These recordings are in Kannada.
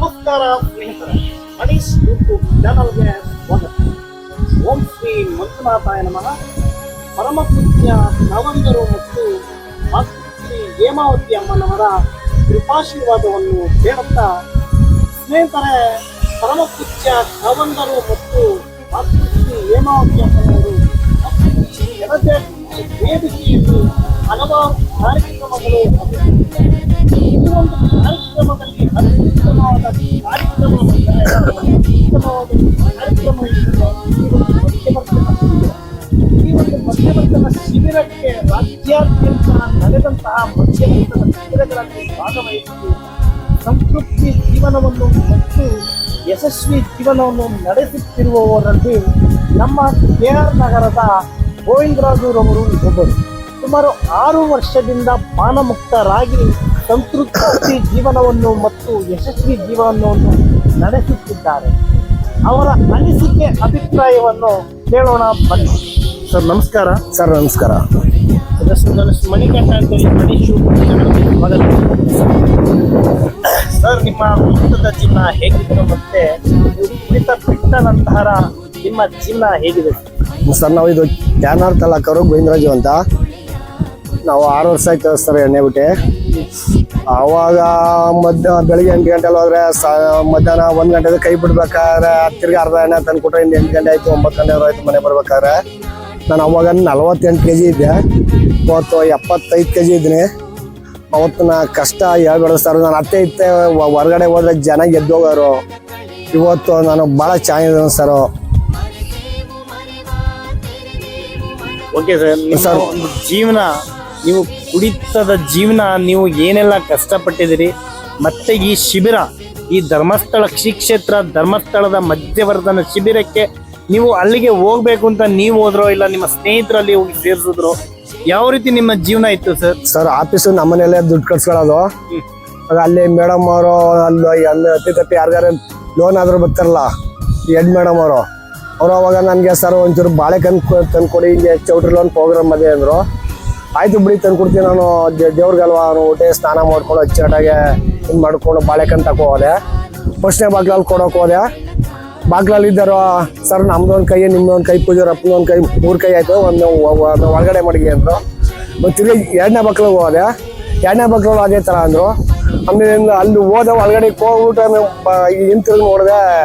ನಮಸ್ಕಾರ ಸ್ನೇಹಿತರೆ, ಮನೀಶ್ ಯೂಟ್ಯೂಬ್ ಚಾನಲ್ಗೆ ಸ್ವಾಗತ. ಓಂ ಶ್ರೀ ಮಂಜುನಾಥಾಯ ನಮಃ. ಪರಮ ಪೂಜ್ಯ ನವಂದರು ಮತ್ತು ಮಾತೃಶ್ರೀ ಹೇಮಾವತಿ ಅಮ್ಮನವರ ಕೃಪಾಶೀರ್ವಾದವನ್ನು ಕೇಳುತ್ತಾ, ಸ್ನೇಹಿತರೆ ಪರಮ ಪೂಜ್ಯ ನವಂದರು ಮತ್ತು ಮಾತೃಶ್ರೀ ಹೇಮಾವತಿ ಅಮ್ಮನವರು ಜನಜಾಗೃತಿ ವೇದಿಕೆಯಲ್ಲಿ ಹಲವಾರು ಕಾರ್ಯಕ್ರಮಗಳು ಈ ಒಂದು ಮಧ್ಯವರ್ತಿನ ಶಿಬಿರಕ್ಕೆ ರಾಜ್ಯಾದ್ಯಂತ ನಡೆದಂತಹ ಮಧ್ಯವರ್ತನ ಶಿಬಿರಗಳಲ್ಲಿ ಭಾಗವಹಿಸಿ ಸಂತೃಪ್ತಿ ಜೀವನವನ್ನು ಮತ್ತು ಯಶಸ್ವಿ ಜೀವನವನ್ನು ನಡೆಸುತ್ತಿರುವವರಲ್ಲಿ ನಮ್ಮ ಕೆ ಆರ್ ನಗರದ ಗೋವಿಂದರಾಜುರವರು ಒಬ್ಬರು. ಸುಮಾರು ಆರು ವರ್ಷದಿಂದ ಪಾನಮುಕ್ತರಾಗಿ ಸಂತೃಪ್ತಿ ಜೀವನವನ್ನು ಮತ್ತು ಯಶಸ್ವಿ ಜೀವನವನ್ನು ನಡೆಸುತ್ತಿದ್ದಾರೆ. ಅವರ ಅನಿಸಿಕೆ ಅಭಿಪ್ರಾಯವನ್ನು ಕೇಳೋಣ ಬನ್ನಿ. ಸರ್ ನಮಸ್ಕಾರ. ಸರ್ ನಮಸ್ಕಾರ. ಸದಸ್ಯ ನನ್ನ ಹೆಸರು ಮಣಿಕಂಠ ಅಂತೇಳಿ ಮನೀಶು ಚಾನಲ್ಗೆ ಸರ್ ನಿಮ್ಮ ಕುಟುಂಬದ ಜೀವನ ಹೇಗಿತ್ತು ಮತ್ತೆ ನೀವು ಬಿಟ್ಟ ನಂತರ ನಿಮ್ಮ ಜೀವನ ಹೇಗಿದೆ? ಸರ್ ನಾವು ಇದು ಕ್ಯಾನಾರ್ ತಲಾಕರು ಗೋವಿಂದರಾಜು ಅಂತ. ನಾವು ಆರು ವರ್ಷ ಆಯ್ತು ಸರ್ ಎಣ್ಣೆ ಬಿಟ್ಟೆ. ಆವಾಗ ಮಧ್ಯ ಬೆಳಿಗ್ಗೆ ಎಂಟು ಗಂಟೆಲಿ ಹೋದ್ರೆ ಸ ಮಧ್ಯಾಹ್ನ ಒಂದು ಗಂಟೆ ಕೈ ಬಿಡ್ಬೇಕಾದ್ರೆ ತಿರ್ಗಿ ಅರ್ಧ ಎಣ್ಣೆ ತಂದು ಕೊಟ್ಟರೆ ಇನ್ನು ಎಂಟು ಗಂಟೆ ಆಯ್ತು ಒಂಬತ್ತು ಗಂಟೆ ಆಯ್ತು ಮನೆ ಬರ್ಬೇಕಾದ್ರೆ. ನಾನು ಅವಾಗ ನಲ್ವತ್ತೆಂಟು ಕೆ ಜಿ ಇದ್ದೆ. ಇವತ್ತು ಎಪ್ಪತ್ತೈದು ಕೆ ಜಿ ಇದ್ದೀನಿ ಅವತ್ತು ನಾ ಕಷ್ಟ ಹೇಳ್ಬೇಡ ಸರ್ ನಾನು ಅತ್ತೆ ಇತ್ತೆ ಹೊರಗಡೆ ಹೋದ್ರೆ ಜನ ಗೆದ್ದೋಗೋರು ಇವತ್ತು ನಾನು ಭಾಳ ಚೆನ್ನಾಗಿದ್ದೀನಿ ಸರ್. Okay sir. ಜೀವನ ನೀವು ಕುಡಿತದ ಜೀವನ ನೀವು ಏನೆಲ್ಲ ಕಷ್ಟಪಟ್ಟಿದ್ದೀರಿ? ಮತ್ತೆ ಈ ಶಿಬಿರ ಈ ಧರ್ಮಸ್ಥಳ ಶ್ರೀ ಕ್ಷೇತ್ರ ಧರ್ಮಸ್ಥಳದ ಮಧ್ಯವರ್ಧನ ಶಿಬಿರಕ್ಕೆ ನೀವು ಅಲ್ಲಿಗೆ ಹೋಗ್ಬೇಕು ಅಂತ ನೀವು ಹೋದ್ರೋ ಇಲ್ಲ ನಿಮ್ಮ ಸ್ನೇಹಿತರಲ್ಲಿ ಹೋಗಿ ಸೇರಿಸಿದ್ರು? ಯಾವ ರೀತಿ ನಿಮ್ಮ ಜೀವನ ಇತ್ತು ಸರ್? ಸರ್ ಆಫೀಸು ನಮ್ಮನೆಯಲ್ಲೇ ದುಡ್ಡು ಕಟ್ಸ್ಕೊಳ್ಳೋದು. ಅಲ್ಲಿ ಮೇಡಮ್ ಅವರು ಅಲ್ಲಿ ಅಲ್ಲಿ ಅತಿ ತಪ್ಪಿ ಯಾರಿಗಾರ ಲೋನ್ ಆದರೂ ಬರ್ತಾರಲ್ಲ ಹೆಡ್ ಮೇಡಮ್ ಅವರು. ಅವರು ಅವಾಗ ನನಗೆ ಸರ್ ಒಂಚೂರು ಬಾಳೆಕನ್ ತಂದ್ಕೊಡಿ ಹಿಂಗೆ ಚೌಟ್ರಿ ಲೋನ್ ಪ್ರೋಗ್ರಾಮ್ ಅದೇ ಅಂದರು. ಆಯ್ತು ಬಿಡಿ ತಂದ್ಕೊಡ್ತೀನಿ ನಾನು. ದೇ- ದೇವ್ರಿಗಲ್ವಾ ಊಟ ಸ್ನಾನ ಮಾಡ್ಕೊಂಡು ಅಚ್ಚುಕಟ್ಟಾಗೆ ಇದು ಮಾಡ್ಕೊಂಡು ಬಾಳೆಕಂತ ಹೋದೆ. ಫಸ್ಟ್ನೇ ಬಾಗ್ಲಲ್ಲಿ ಕೊಡೋಕೆ ಹೋದೆ. ಬಾಗ್ಲಲ್ಲಿ ಇದ್ದಾರೋ, ಸರ್, ನಮ್ದು ಒಂದು ಕೈ ನಿಮ್ದೊಂದು ಕೈ ಪೂಜೆ ಅಪ್ಪನ ಒಂದು ಕೈ, ಮೂರು ಕೈ ಆಯ್ತು, ಒಂದು ಒಂದು ಒಳಗಡೆ ಮಡಗಿ ಅಂದರು. ಮತ್ತು ತಿರ್ಗಿ ಎರಡನೇ ಬಾಗ್ಲಿಗೆ ಹೋದೆ. ಎರಡನೇ ಬಾಗ್ಲಲ್ಲಿ ಅದೇ ಥರ ಅಂದರು. ಆಮೇಲೆ ಅಲ್ಲಿ ಹೋದೆ, ಒಳಗಡೆ ಹೋಗ್ಬಿಟ್ಟು ಹಿಂತಿರುಗಿ ನೋಡಿದೆ,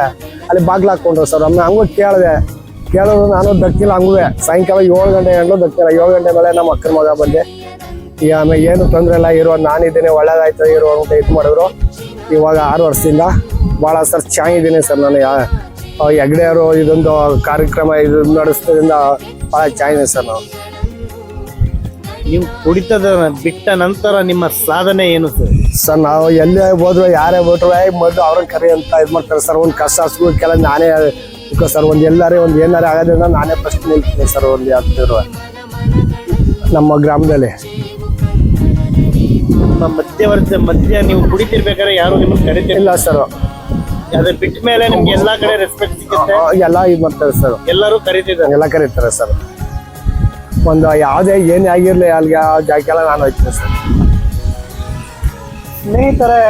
ಅಲ್ಲಿ ಬಾಗ್ಲು ಹಾಕ್ಕೊಂಡ್ರು ಸರ್. ಆಮೇಲೆ ಹಂಗೂ ಕೇಳಿದೆ ಕೇಳಿದ್ರು ನಾನು ದಕ್ಕಿಲ್ಲ ಹಂಗೂ ಸಾಯಂಕಾಲ ಏಳು ಗಂಟೆ ಗಂಟು ದಕ್ಕಿಲ್ಲ ಏಳು ಗಂಟೆ ಮೇಲೆ ನಮ್ಮ ಅಕ್ಕನ ಮಗ ಬಂದೆ. ಈಗ ಆಮೇಲೆ ಏನು ತೊಂದರೆ ಇಲ್ಲ ಇರೋ ನಾನಿದ್ದೀನಿ ಒಳ್ಳೇದಾಯ್ತು ಇರೋ ಅಂತ ಇದು ಮಾಡಿದ್ರು. ಇವಾಗ ಆರು ವರ್ಷದಿಂದ ಭಾಳ ಸರ್ ಚೆನ್ನಾಗಿದ್ದೀನಿ ಸರ್ ನಾನು. ಹೆಗ್ಡೆಯವರು ಇದೊಂದು ಕಾರ್ಯಕ್ರಮ ಇದು ನಡೆಸೋದ್ರಿಂದ ಭಾಳ ಚೆನ್ನಾಗಿದೆ ಸರ್ ನಾವು ನೀವು ಕುಡಿತದ ಬಿಟ್ಟ ನಂತರ ನಿಮ್ಮ ಸಾಧನೆ ಏನು ಸರ್? ಸರ್ ನಾವು ಎಲ್ಲೇ ಹೋದ್ರು ಯಾರೇ ಬಿಟ್ರು ಮದ್ದು ಮೊದಲು ಅವ್ರನ್ನ ಕರಿ ಅಂತ ಇದು ಮಾಡ್ತಾರೆ ಸರ್. ಒಂದು ಕಷ್ಟ ಕೆಲವೊಂದು ನಾನೇ ಈಗ ಸರ್ ಒಂದು ಎಲ್ಲರೇ ಒಂದು ಏನಾರೇ ಆಗೋದ್ರಿಂದ ನಾನೇ ಫಸ್ಟ್ ನಿಲ್ತೀನಿ ಸರ್ ಒಂದು ಯಾವ್ದಿರುವ ನಮ್ಮ ಗ್ರಾಮದಲ್ಲಿ. ನಿಮ್ಮ ಮಧ್ಯವರ್ತಿ ಮಧ್ಯ ನೀವು ಕುಡಿತಿರ್ಬೇಕಾದ್ರೆ ಯಾರು ನಿಮ್ಗೆ ಕರಿತಿಲ್ಲ. ಇಲ್ಲ ಸರ್ ಅದ್ರ ಬಿಟ್ಟ ಮೇಲೆ ನಿಮ್ಗೆ ಎಲ್ಲಾ ಕಡೆ ರೆಸ್ಪೆಕ್ಟ್ ಸಿಗುತ್ತೆ. ಎಲ್ಲ ಇದು ಮಾಡ್ತಾರೆ ಸರ್ ಎಲ್ಲರೂ ಕರಿತಿದ್ದಾರೆ. ಎಲ್ಲ ಕರೀತಾರೆ ಸರ್ ಒಂದು ಯಾವುದೇ ಏನೇ ಆಗಿರಲಿ ಅಲ್ಲಿಗೆ ಆ ಜಾಗಕ್ಕೆಲ್ಲ ನಾನು ಹೋಗ್ತೀನಿ ಸರ್ ಸ್ನೇಹಿತರೆ,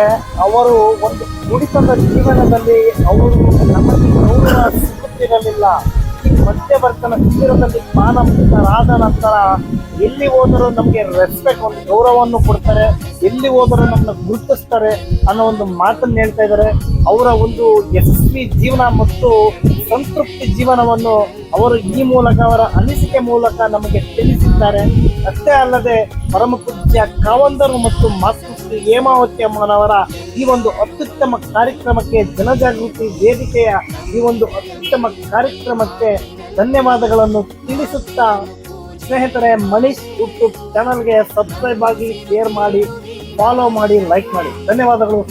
ಅವರು ಒಂದು ಕುಡಿತದ ಜೀವನದಲ್ಲಿ ಅವರು ನಮಗೆ ಗೌರವ ಸಿಗುತ್ತಿರಲಿಲ್ಲ ಈ ಮಧ್ಯವರ್ತನ ಶಿಬಿರದಲ್ಲಿ ಪಾನ ಮುಕ್ತರಾದ ನಂತರ ಎಲ್ಲಿ ಹೋದರೂ ನಮಗೆ ರೆಸ್ಪೆಕ್ಟ್ ಒಂದು ಗೌರವವನ್ನು ಕೊಡ್ತಾರೆ, ಎಲ್ಲಿ ಹೋದರೂ ನಮ್ಮನ್ನು ಗುರುತಿಸ್ತಾರೆ ಅನ್ನೋ ಒಂದು ಮಾತನ್ನು ಹೇಳ್ತಾ ಇದ್ದಾರೆ. ಅವರ ಒಂದು ಯಶಸ್ವಿ ಜೀವನ ಮತ್ತು ಸಂತೃಪ್ತಿ ಜೀವನವನ್ನು ಅವರು ಈ ಮೂಲಕ, ಅವರ ಅನಿಸಿಕೆ ಮೂಲಕ ನಮಗೆ ತಿಳಿಸಿದ್ದಾರೆ. ಅಷ್ಟೇ ಅಲ್ಲದೆ ಪರಮ ಪೂಜ್ಯ ಕಾವಂದರು ಮತ್ತು ಮಾತೃಶ್ರೀ ಹೇಮಾವತಿ ಅಮ್ಮನವರ ಈ ಒಂದು ಅತ್ಯುತ್ತಮ ಕಾರ್ಯಕ್ರಮಕ್ಕೆ ಜನಜಾಗೃತಿ ವೇದಿಕೆಯ ಈ ಒಂದು ಅತ್ಯುತ್ತಮ ಕಾರ್ಯಕ್ರಮಕ್ಕೆ ಧನ್ಯವಾದಗಳನ್ನು ತಿಳಿಸುತ್ತಾ ಸ್ನೇಹಿತರೆ ಮನೀಶ್ ಯೂಟ್ಯೂಬ್ ಚಾನಲ್ಗೆ ಸಬ್ಸ್ಕ್ರೈಬ್ ಆಗಿ ಶೇರ್ ಮಾಡಿ ಫಾಲೋ ಮಾಡಿ ಲೈಕ್ ಮಾಡಿ. ಧನ್ಯವಾದಗಳು.